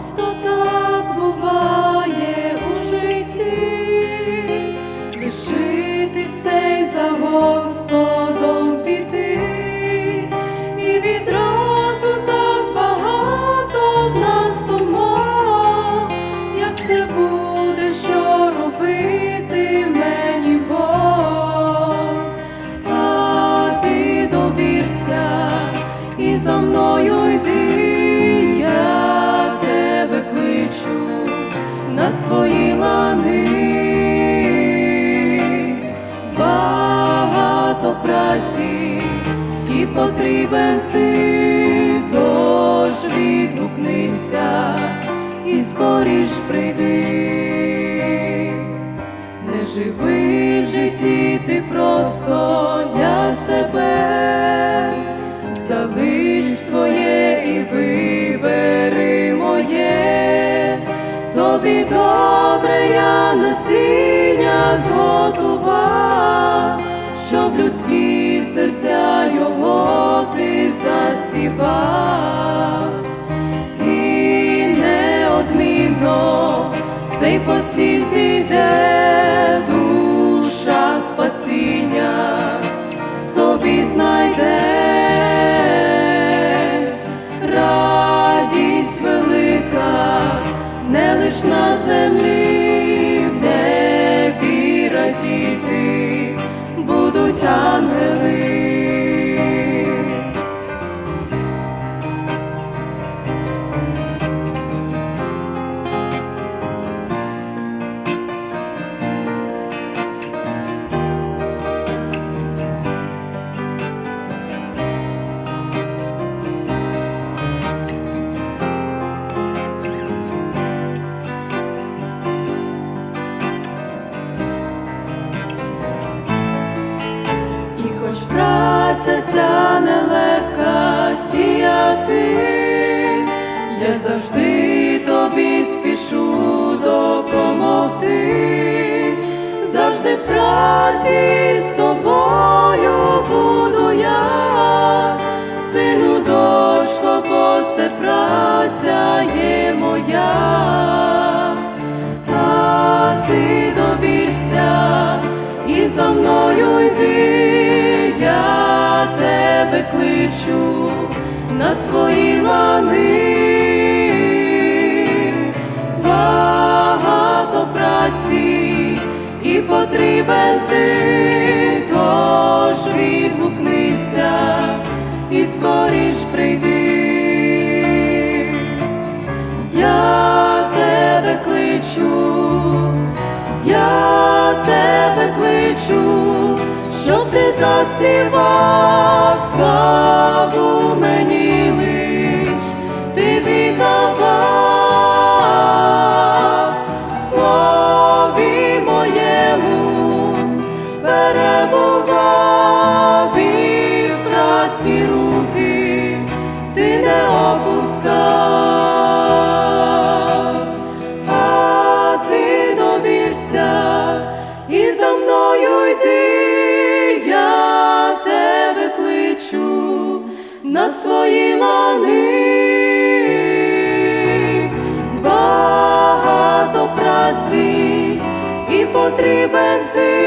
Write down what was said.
Часто так буває у житті, лишити все й за Господом піти, і відразу так багато в нас думок, як це буде, що робити мені Бог, а ти довірся і за мною йди, кличу на свої лани. Багато праці і потрібен ти, тож відгукнися і скоріш прийди. Не живи в житті ти просто тобі добре я насіння зготував, щоб людські серця його ти засівав. І неодмінно цей посів зійде, на землі, праця ця нелегка сіяти, я завжди тобі спішу допомогти, завжди в праці з тобою буду я, сину дочко, бо це праця є моя. А ти тебе на свої лани. Багато праці і потрібен ти, тож відгукнися і скоріш прийди. Я тебе кличу, я тебе кличу, щоб ти засівав славу праці руки ти не опускав, а ти довірся і за мною йди, я тебе кличу на свої лани. Багато праці і потрібен ти,